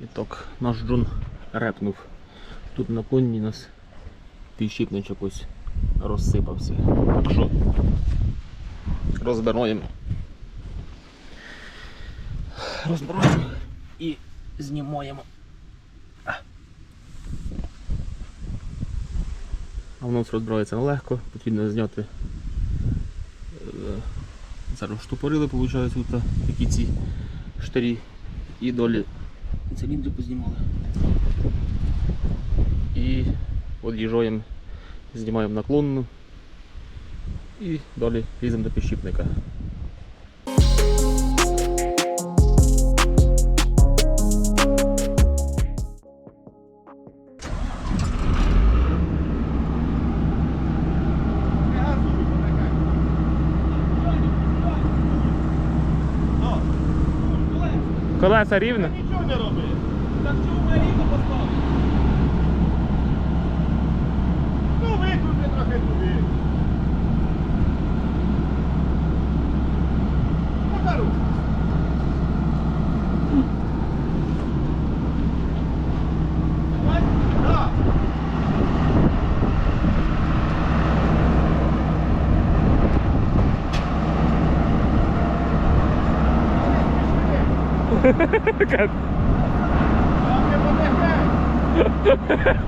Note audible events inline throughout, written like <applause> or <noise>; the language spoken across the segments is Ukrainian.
І так, наш джун репнув. Тут на коні нас підшипничок ось розсипався. Так що розбираємо. Розбираємо і знімаємо. А воно розбирається нелегко, потрібно зняти. е, Зараз штупорили, виходить, тут такі ці штирі і долі циліндри познімали. І від'їжджаємо, знімаємо наклонну і далі ліземо до підшипника. Колеса рівно? Нічого не робить. Так чому ми рівно поставили? Ну викрути трохи туди. Покажу. Давай. Да. <laughs> А ми <laughs>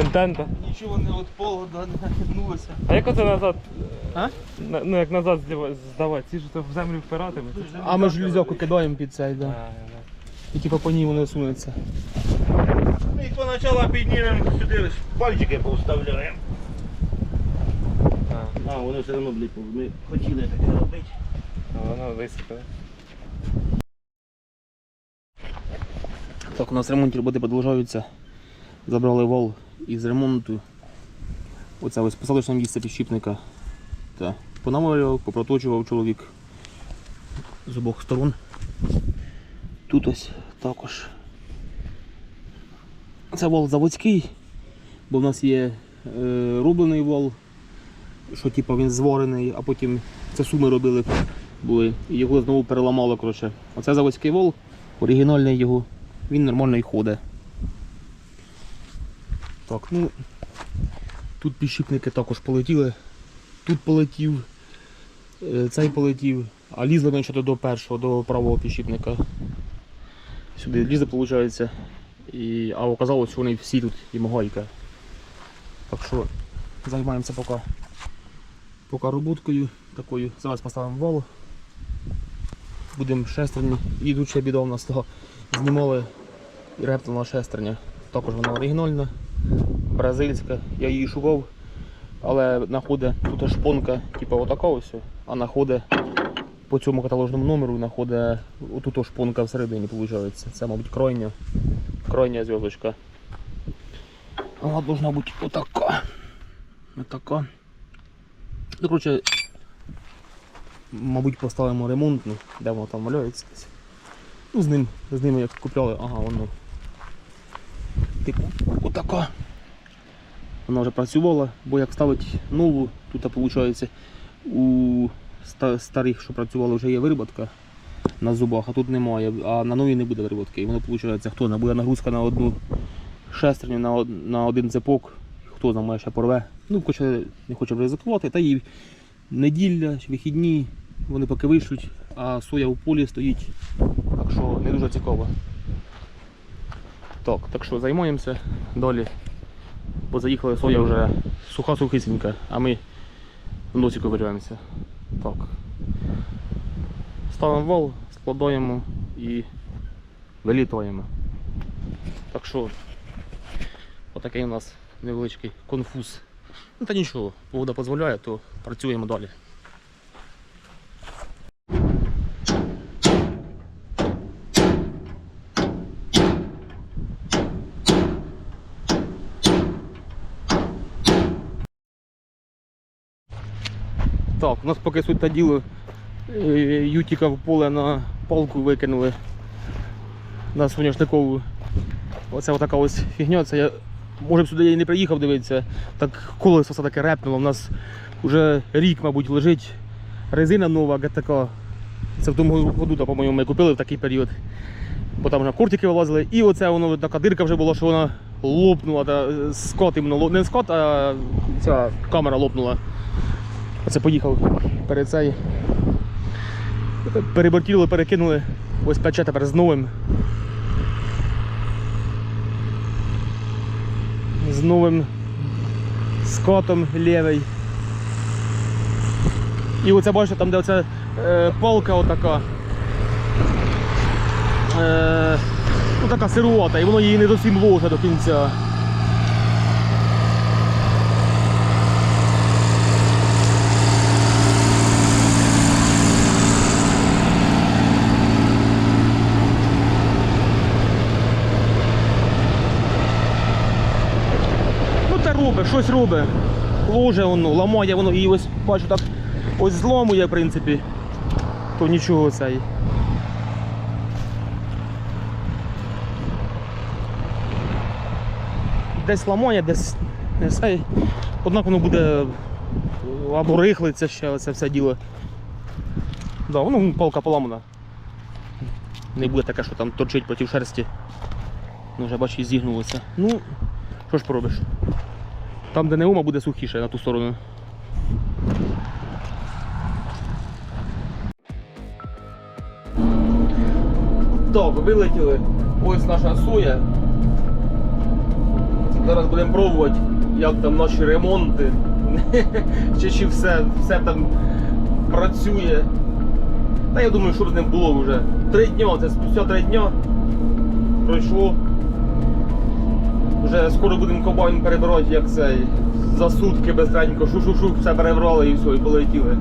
Контента. нічого не від полу не нахиднулося. А як оце назад? А? На- Ну як назад здава- здавати? Ці ж то в землю впирати? А ми ж железяку кидаємо під цей, да. І типу по ній вони сунуться. Ми їх поначалу піднімемо сюди, пальчики повставляємо. А, вони все одно, блядь, ми хотіли таке робити. Воно висипає. Так, у нас ремонтні роботи продовжуються. Забрали вал із ремонту. Оце ось посадочне місце підшипника. Та понамалював, попроточував чоловік з обох сторон. Тут ось також. Це вал заводський, бо в нас є е, рублений вал, що типу, він зварений, а потім це суми робили були. І його знову переламало. Коротше. Оце заводський вол, оригінальний його, він нормально і ходить. Так, ну тут підшипники також полетіли. Тут полетів, е, цей полетів, а лізли ми ще до першого, до правого підшипника. Сюди лізе, виходить. І, а оказалось, що вони всі тут і могайка. Так що займаємося поки, поки роботкою такою. Зараз поставимо вал. Будемо шестерні. І тут ще біда у нас того. Знімали і рептилна шестерня. Також вона оригінальна, бразильська. Я її шукав, але знаходить тут шпонка, типу отака ось, а знаходить по цьому каталожному номеру знаходить отут шпонка всередині, виходить. Це, мабуть, крайня, крайня зв'язочка. Вона должна бути отака. Отака. Ну, коротше, мабуть, поставимо ремонтну, де воно там валяється. Ну, з ним, з ними як купляли, ага, воно. Типу, отака. Вона вже працювала, бо як ставить нову, тут виходить у старих, що працювали, вже є вироботка на зубах, а тут немає, а на новій не буде вироботки. І воно виходить, хто не буде нагрузка на одну шестерню, на, на один цепок, хто там має ще порве. Ну, хоче, не хоче ризикувати, та і неділя, вихідні, вони поки вийшуть, а соя в полі стоїть. Так що не дуже цікаво. Так, так що займаємося далі. Бо заїхала соя вже суха сухисінька, а ми в носі ковиряємося. Так. Ставимо вал, складаємо і вилітаємо. Так що отакий у нас невеличкий конфуз. Ну та нічого, погода дозволяє, то працюємо далі. У нас поки суть та діло. е, Ютіка в поле на палку викинули на соняшникову. Оце отака ось фігня. Це я може б сюди і не приїхав дивитися. Так колесо все таке репнуло. У нас вже рік, мабуть, лежить резина нова ГТК. Це в тому году, по-моєму, ми купили в такий період. Бо там вже кортики вилазили. І оце воно така дирка вже була, що вона лопнула. Та, скот іменно, не скот, а ця камера лопнула. Оце поїхав перед цей. Перебортіли, перекинули. Ось пече тепер з новим. З новим скотом лівий. І оце бачите, там де оця е, палка отака. Е, ну така сирувата, і воно її не зовсім ложе до кінця. Ну та робить, щось робить. Ложе воно, ламає воно і ось бачу так ось зломує, в принципі. То нічого цей. Десь ламає, десь не цей. Однак воно буде або рихлиться ще це все діло. Да, воно палка поламана. Не буде таке, що там торчить проти шерсті. Ну вже бачиш, зігнулося. Ну, що ж поробиш? Там, де не ума, буде сухіше на ту сторону. Так, вилетіли. Ось наша соя. Зараз будемо пробувати, як там наші ремонти. <laughs> Чи, чи все, все там працює. Та я думаю, що з ним було вже. Три дня, це спустя три дня пройшло. Вже скоро будемо комбайн перебирати, як цей. За сутки безранько, шу-шу-шу, все перебрали і все, і полетіли.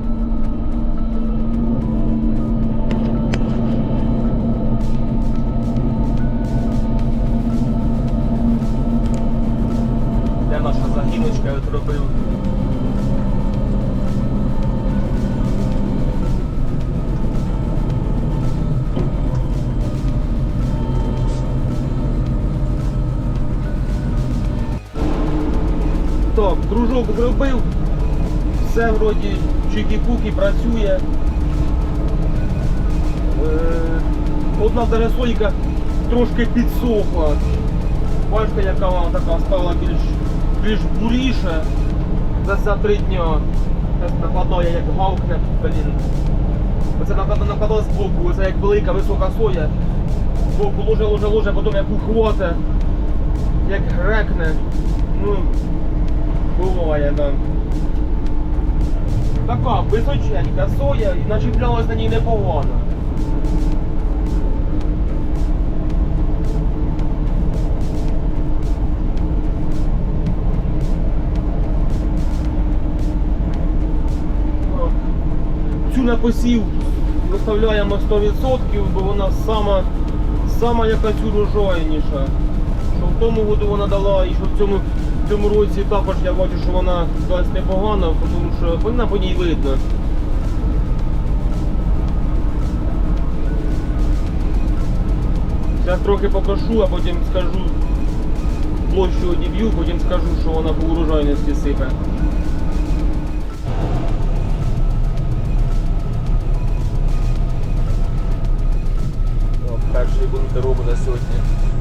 Зробив. Все вроді чики-пуки працює. Е, Одна зарисойка трошки підсохла. Бачите, яка вона така стала більш, більш буріша за, за три дня. Накладає, як гавкне, блін. Оце накладає з боку, оце як велика висока соя. З боку ложе, ложе, ложе, потім як ухвоте, як грекне. Ну, буває, да. Така височенька соя і начіплялась на ній непогано. Цю на посів виставляємо 100%, бо вона сама, сама якась урожайніша. Що в тому году вона дала і що в цьому, в цьому році також я бачу, що вона дасть непогана, тому що вона по ній видно. Зараз трохи покажу, а потім скажу площу одіб'ю, потім скажу, що вона по урожайності сипе. Ну, перший бункер робить сьогодні.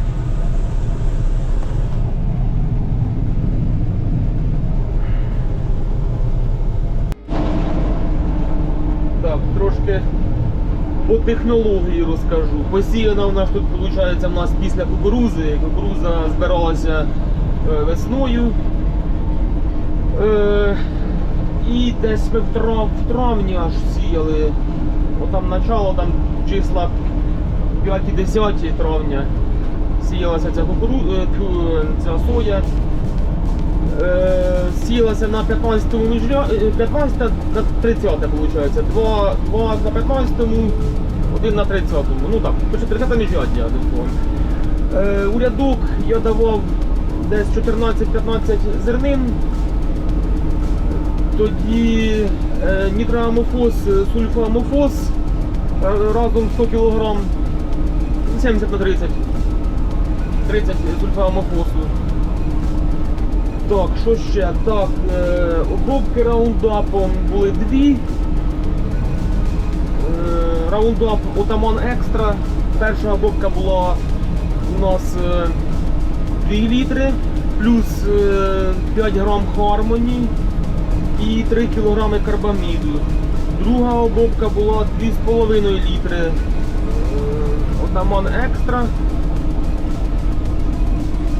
Технології розкажу. Посіяна у нас тут, виходить, у нас після кукурузи. Кукуруза збиралася е, весною. Е, і десь ми в, трав, в травні аж сіяли. Отам начало, там числа 5-10 травня сіялася ця кукуру... е, ця соя. Сіялася на 15-му е, 15 на 30 виходить. Два, два на 15-му, один на 30-му. Ну так, пише 30 міжряддя. Е, у рядок я давав десь 14-15 зернин. Тоді е, нітроамофос, е, сульфоамофос е, разом 100 кг 70 на 30. 30 сульфоамофосу. Так, що ще? Так, е, обробки раундапом були дві. Е, раундап Отаман Екстра. Перша обробка була у нас е, 2 літри, плюс е, 5 грам Harmony і 3 кг карбаміду. Друга обробка була 2,5 літри е, Отаман Екстра.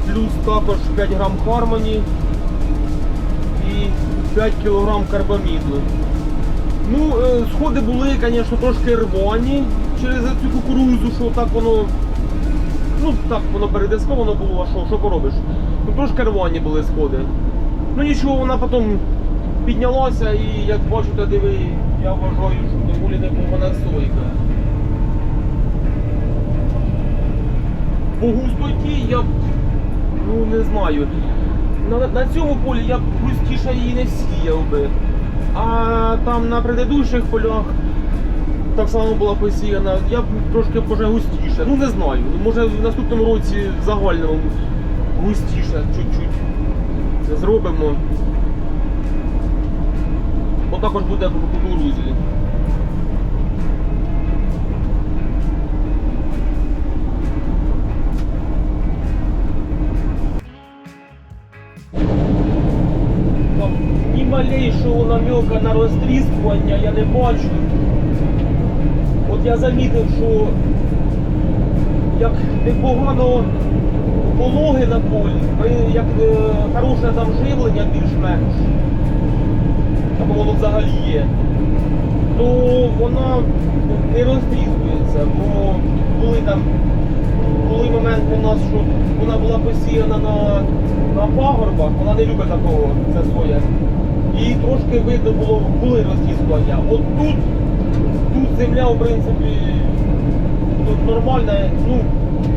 Плюс також 5 грам Harmony і 5 кг карбаміду. Ну, е, сходи були, звісно, трошки рвані через цю кукурузу, що так воно. Ну, так воно передисковано було, а що, що поробиш? Ну, трошки рвані були сходи. Ну нічого, вона потім піднялася і як бачите, диви, я вважаю, що доволі непогана сойка. По густоті я ну не знаю. На, на цьому полі я б густіше її не сіяв би. А там на предыдущих полях так само була посіяна, я трошки може густіше. Ну не знаю. Може в наступному році в загальному густіше чуть-чуть зробимо. Бо також буде по кукурузі. Малейшого намека на розтріскування я не бачу. От я замітив, що як непогано пологи на полі, як е, хороше там живлення більш-менш, або воно взагалі є, то вона не розтріскується, бо були там були моменти у нас, що вона була посіяна на, на пагорбах, вона не любить такого, це соя. І трошки видно було, були розтріскування. От тут, тут земля, в принципі, тут нормальна. Ну,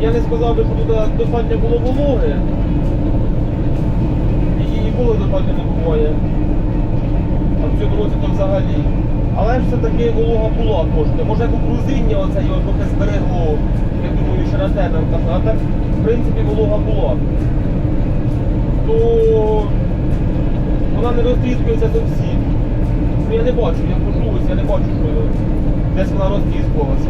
я не сказав би, що тут достатньо було вологи. І ніколи достатньо не буває. А в цьому році то взагалі. Але ж все-таки волога була трошки. Може кукурузиння оце його трохи зберегло, я думаю, ще на теменках. А так, в принципі, волога була. То вона не розтріскується зовсім. Ну я не бачу, я хожу, ось я не бачу, що десь вона розтріскувалася.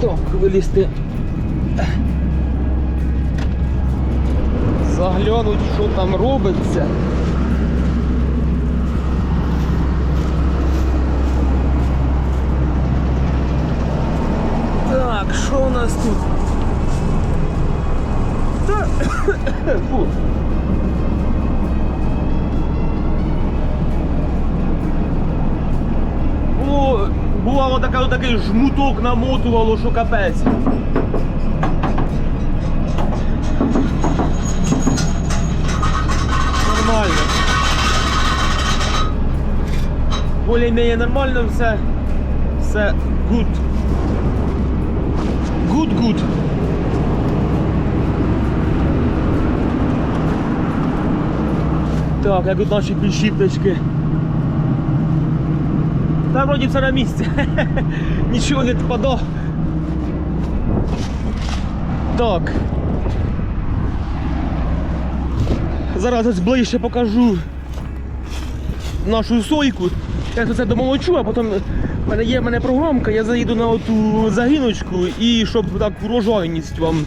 Так, вилізти. Заглянуть, що там робиться. Так, що у нас тут? Фу. Було, бувало така, такий жмуток намотувало, що капець. Нормально. Более-менее нормально все. Все. Good, good. Так, як тут наші підшипнички. Та вроді все на місці. <laughs> Нічого не впадо. Так. Зараз ось ближче покажу. нашу сойку. Я це домолочу, а потім в мене є в мене програмка, я заїду на оту загіночку і щоб так урожайність вам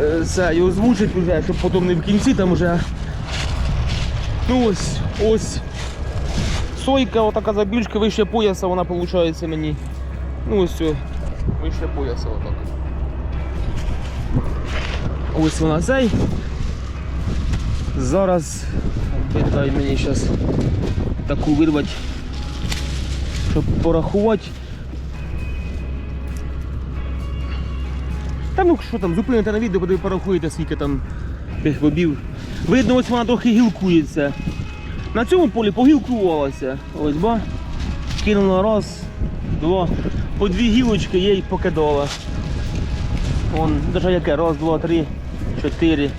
е, це і озвучить вже, щоб потім не в кінці там вже. Ну ось, ось. Сойка, отака забільшка вище пояса, вона виходить мені. Ну ось вище пояса отак. Ось вона цей. Зараз дай мені зараз таку вирвати, щоб порахувати. Та ну що там, зупините на відео, буде порахуєте, скільки там тих бобів. Видно, ось вона трохи гілкується. На цьому полі погілкувалася. Ось ба. Кинула раз, два. По дві гілочки я й покидала. Вон, даже яке? Раз, два, три, чотири.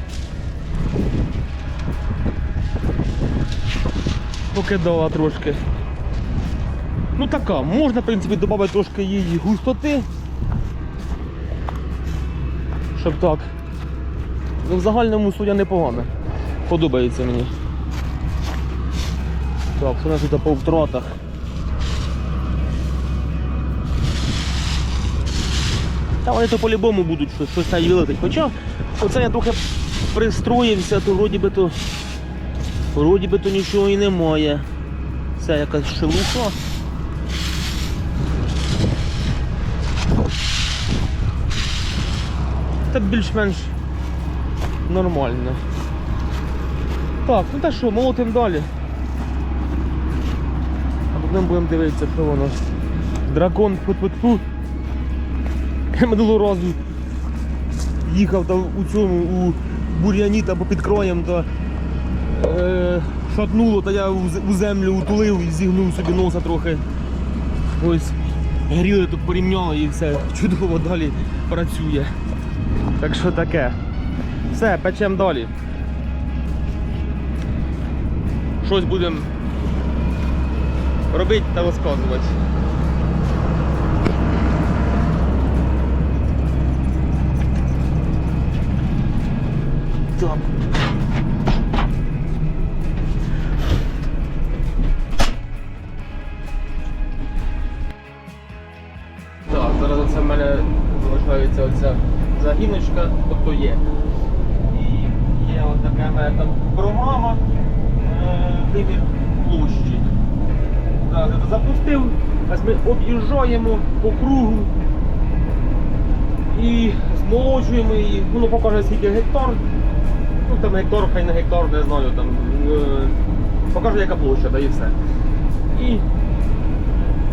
Покидала трошки. Ну така, можна, в принципі, додати трошки її густоти. Щоб так. Ну, в загальному судя непогано. Подобається мені. Так, що нас тут по втратах? Та вони то по-любому будуть щось, щось там вилетить. Хоча оце я трохи пристроївся, то вроді би то вроді би то нічого і немає. Це якась шелуха. Та більш-менш нормально. Так, ну та що, молотим далі. А потім будемо дивитися, що воно. Дракон фу-фу-фу. Я минулого разу їхав там у цьому у бур'яні та під краєм та е, шатнуло, та я у землю утулив і зігнув собі носа трохи. Ось гріли тут порівняли і все чудово далі працює. Так що таке. Все, печемо далі. Щось будемо робити та розказувати. Так. Об'їжджаємо по кругу і змолоджуємо її, воно покаже скільки гектар. Ну там гектар, хай не гектар, не знаю, там е, покаже яка площа, да і все. І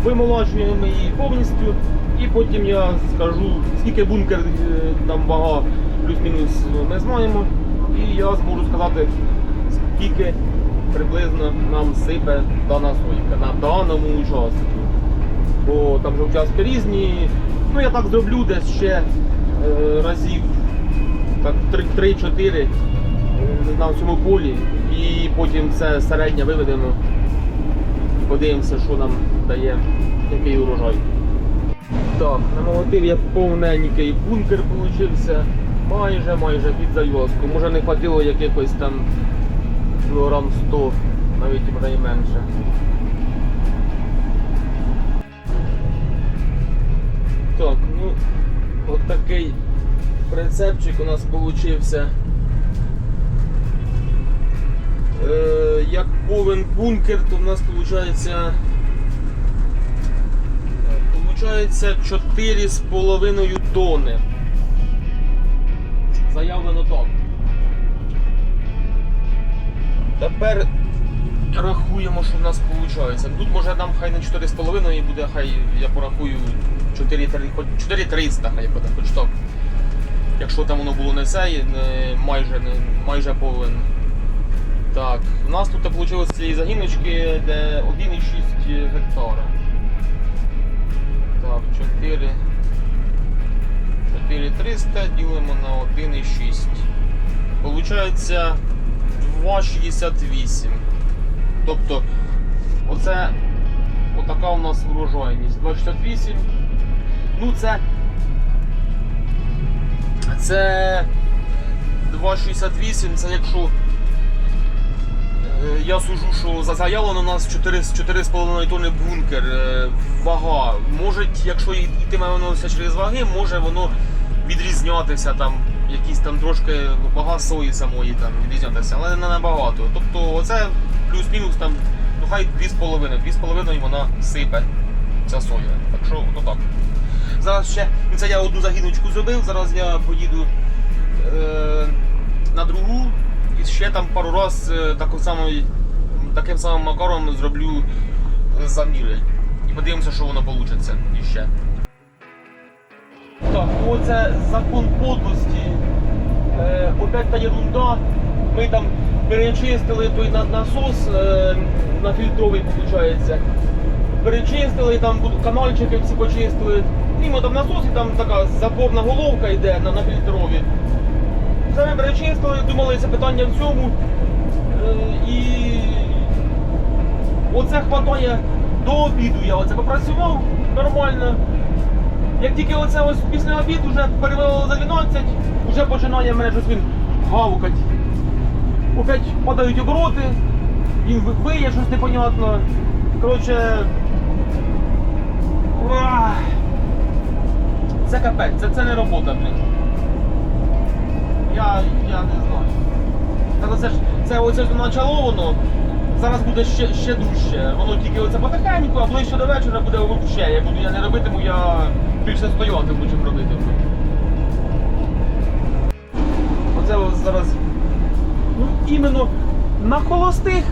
вимолачуємо її повністю, і потім я скажу, скільки бункер е, там вага плюс-мінус ми знаємо. І я зможу сказати, скільки приблизно нам сипе дана сойка на даному участку. Там же участки різні. Ну я так зроблю десь ще е, разів так 3-4 е, на цьому полі і потім це середнє виведемо. Подивимося, що нам дає який урожай. Так, намолотив я повненький бункер получився. Майже майже під зав'язку. Може не хватило якихось там кілограм 100, навіть може і менше. Так, ну от такий прицепчик у нас получився. Е, як повен бункер, то в нас виходить Получається 4,5 тони. Заявлено так. Тепер рахуємо, що в нас виходить. Тут може нам хай не 4,5 і буде, хай я порахую 4,300 хай буде, хоч так. Якщо там воно було не цей, не майже, не, майже повинен. Так, у нас тут вийшло з цієї загіночки, де 1,6 гектара. Так, 4. 4300 ділимо на 1,6. Получається 2,68. Тобто, оце отака у нас врожайність. 2,68. Ну це. Це 2,68, це якщо Е, Я сужу, що за- заявлено у нас 4, 4,5 тонни бункер. Е, Вага. Може, якщо йтиме воно все через ваги, може воно відрізнятися там. Якісь там трошки вага сої самої там відрізнятися, але не набагато. Тобто оце плюс-мінус там, ну хай 2,5. 2,5 вона сипе ця соя. Так що, ну так. Зараз ще це я одну загіночку зробив, зараз я поїду е, на другу і ще там пару раз е, таку самою, таким самим макаром зроблю е, заміри. І подивимося, що воно вийде іще. Так, ну оце закон подлості. Е, опять та ерунда. Ми там перечистили той насос е, на фільтровий, виходить. Перечистили, там канальчики всі почистили. Німо там насос і там така запорна головка йде на, на фільтрові. Ми перечистили, думали, це питання в цьому. Е, і оце хватає до обіду. Я оце попрацював нормально. Як тільки оце ось після обіду вже перевело за 12, вже починає щось він гавкать. Опять падають обороти, він виє щось непонятно. Коротше. Це капець, це, це не робота, блін. Я, я не знаю. Та це ж це оце почало воно. Зараз буде ще, ще дужче. Воно тільки оце потихеньку, а ближче до вечора буде взагалі. Я буду я не робитиму, я більше стояти буду чим робити. Оце зараз. Ну, іменно на холостих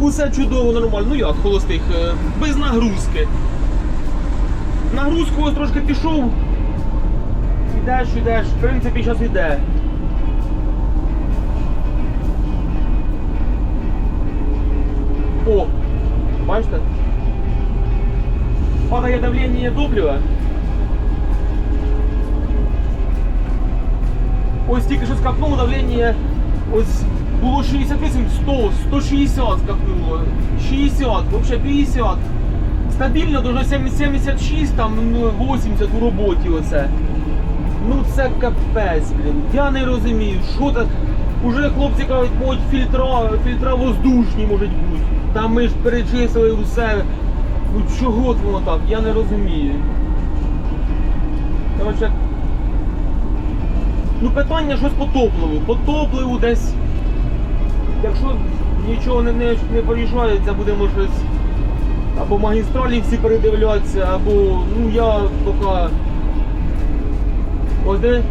усе чудово нормально. Ну як холостих? Е, Без нагрузки. Нагрузку ось трошки пішов. Ідеш, ідеш, в принципі, зараз іде. О, бачите? Падає давлення топлива. Ось тільки що скакнуло давлення. Ось було 68, 100, 160 скакнуло. 60, взагалі 50. Стабільно дуже 76, там ну, 80 у роботі оце. Ну це капець, блін. Я не розумію, що це. Уже хлопці кажуть, можуть фільтра, фільтра воздушні можуть бути. Там ми ж перечислили все. Ну чого воно так? Я не розумію. Коротше. Ну питання щось по топливу. По топливу десь. Якщо нічого не, не, не порішається, будемо щось. Або магістралі всі передивлятися, або ну я поки. Ось диви,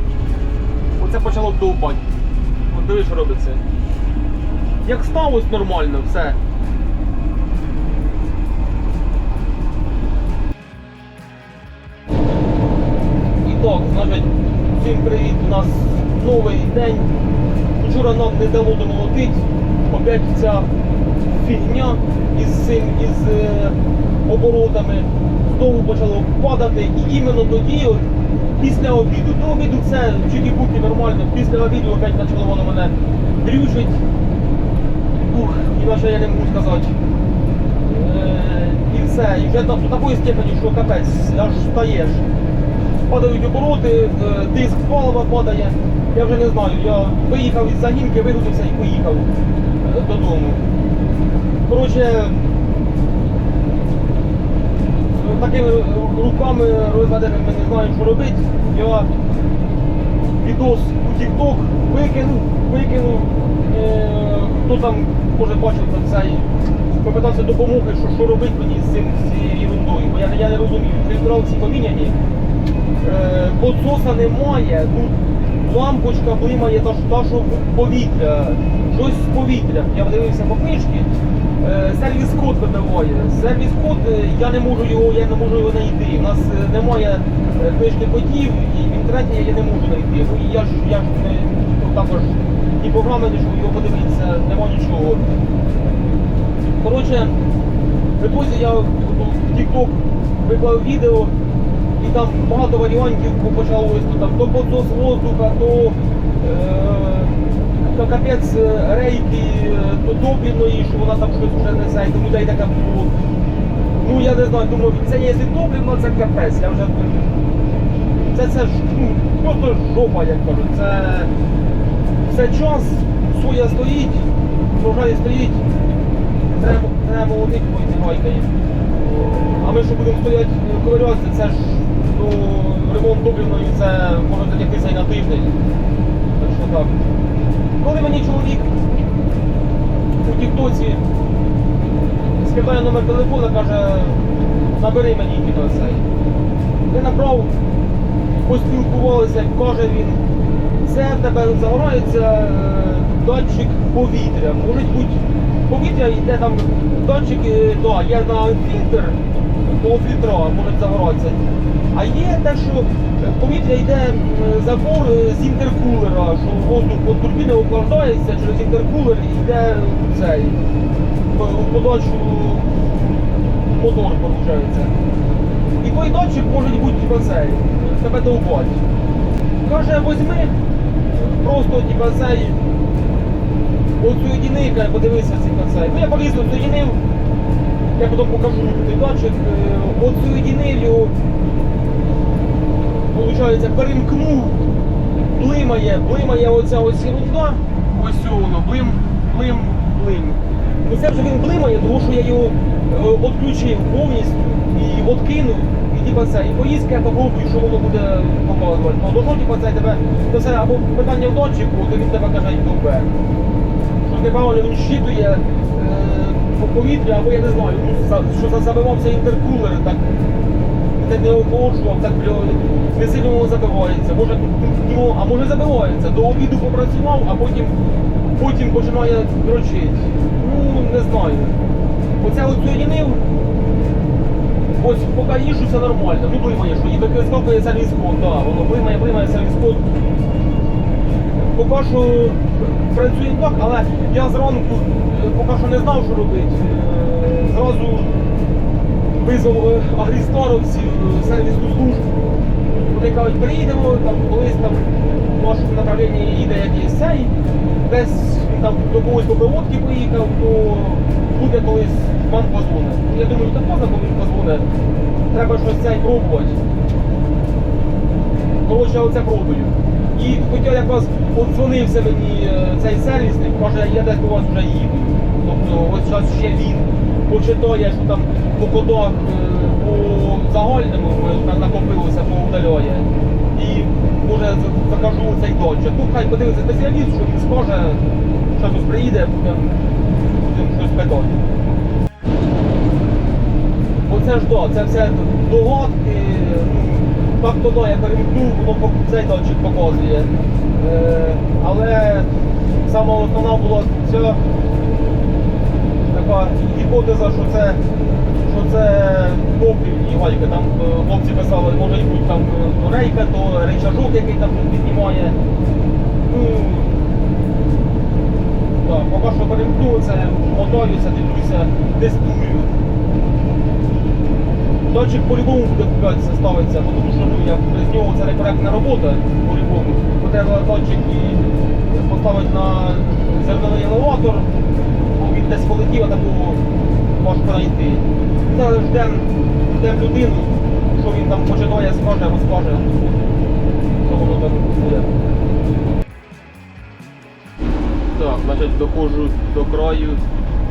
оце почало б довбати. От диви, що робиться. Як сталося нормально, все. І так, значить, всім привіт, у нас новий день. Вчора нам не дало домолотить. Опять ця фігня із цим, із е, оборотами знову почало падати. І іменно тоді, от, після обіду, до обіду це чики-пуки нормально, після обіду опять почало воно мене дрючить. Ух, іначе я не можу сказати. Е, і все. І вже до такої степені, що капець, аж стаєш. Падають обороти, е, диск палива падає. Я вже не знаю. Я виїхав із загінки, вигрузився і поїхав е, додому. Коротше, такими руками розведеними ми не знаємо, що робити. Я відос у TikTok викинув, викинув. Е, хто там може бачив там цей, попитався допомоги, що, що робити мені з цим з цією ерундою, бо я, я не розумію. Фільтра всі поміняні, е, подсоса немає, ну, лампочка блимає та, та, що повітря, щось з повітря. Я подивився по книжці, е, сервіс-код видаває. Сервіс-код, е, я не можу його, я не можу його знайти. У нас е, немає е, книжки кодів, і в інтернеті я не можу знайти. Ну, я ж я ж не, ну, також ні програми, ні що його подивитися, нема нічого. Коротше, в я в TikTok виклав відео, і там багато варіантів почалось, то там то подсос воздуха, то е, капець е, рейки, е, то топливної, що вона там щось вже несе, і тому людей таке було. Ну я не знаю, думаю, це є топливно, це капець. Я вже це, це ж ну, просто жопа, як кажуть. Це все час, соя стоїть, врожай стоїть, треба, треба молотити потім гайкою. А ми що будемо стояти ковирятися, це ж ну, ремонт топливної, це може затягтися і на тиждень. Так що так. Коли мені чоловік у Тіктоці скидає номер телефона, каже, набери мені типу, цей. Я набрав, поспілкувалися, каже він, це в тебе загорається е, датчик повітря. Може бути повітря йде там датчик, е, да, є на фільтр, того фільтра може загоратися. А є те, що повітря йде забор е, з інтеркулера, що воздух від турбіни охлаждається, через інтеркулер йде цей у подачу мотор, виходить. І той датчик може бути типа цей, тебе довбать. Каже, возьми, просто типа цей, оцю каже, подивися цей. Ну я поліз оцю я потім покажу е, оцю його, виходить, перемкнув, блимає, блимає оця ось ерунда, ось воно, блим, блим, блим. Ну це вже він блимає, тому що я його е, відключив повністю і відкинув. І типа це, і поїздка я попробую, що воно буде показувати. Ну, должно, типа це тебе, то це або питання в датчику, то він тебе каже, вверх. Що неправильно він щитує повітря, або я не знаю, ну, що забивався інтеркулер, так це не охолоджував, так не сильно воно забивається. Може, ну, а може забивається. До обіду попрацював, а потім, потім починає дрочити. Ну, не знаю. Оце от соєдинив, ось поки їжу, все нормально. Ну, блимає, що і використовує сервіс код, да, воно блимає сервіс код. Поки що працює так, але я зранку е, поки що не знав, що робити. Е, Зразу визвав е, агрісторовців, е, сервісну службу. Вони кажуть, приїдемо, там колись там в вашому направлінні їде якийсь цей, десь там до когось по проводки поїхав, то буде колись вам позвонить. Я думаю, так коли він позвонить. Треба щось цей пробувати. Коротше, оце пробую. І хоча якраз подзвонився мені е, цей сервісник, каже, я десь до вас вже їду. Тобто ось зараз ще він почитає, що там по кодах е, по загальному е, накопилося, поудаляє. І може закажу цей датчик. Ну хай подивиться спеціаліст, що він скаже, що щось приїде, будемо будем щось питати. Оце ж да, це все догадки. Ну, Так да, я перемкнув, воно цей датчик показує. Е, але сама основна була ця така гіпотеза, що це, що це топливні гайки. Там е, хлопці писали, може бути там е, рейка, то рейчажок, який там піднімає. Ну, так, поки що перемкнув це, мотаюся, дивлюся, тестую. Датчик по-любому буде ставиться, тому що ну, я без нього це некоректна робота по-любому. Бо треба датчик і поставити на зерновий елеватор, бо він десь полетів, а такого важко знайти. Зараз ждемо ждем людину, що він там почитає, скаже, розкаже, що воно там буде. Так, значить, доходжу до краю,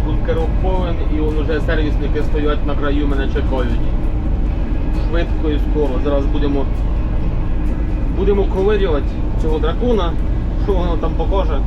бункерок повен і он уже сервісники стоять на краю, мене чекають. Швидко і скоро. Зараз будемо будемо ковирювати цього дракона, що воно там покаже.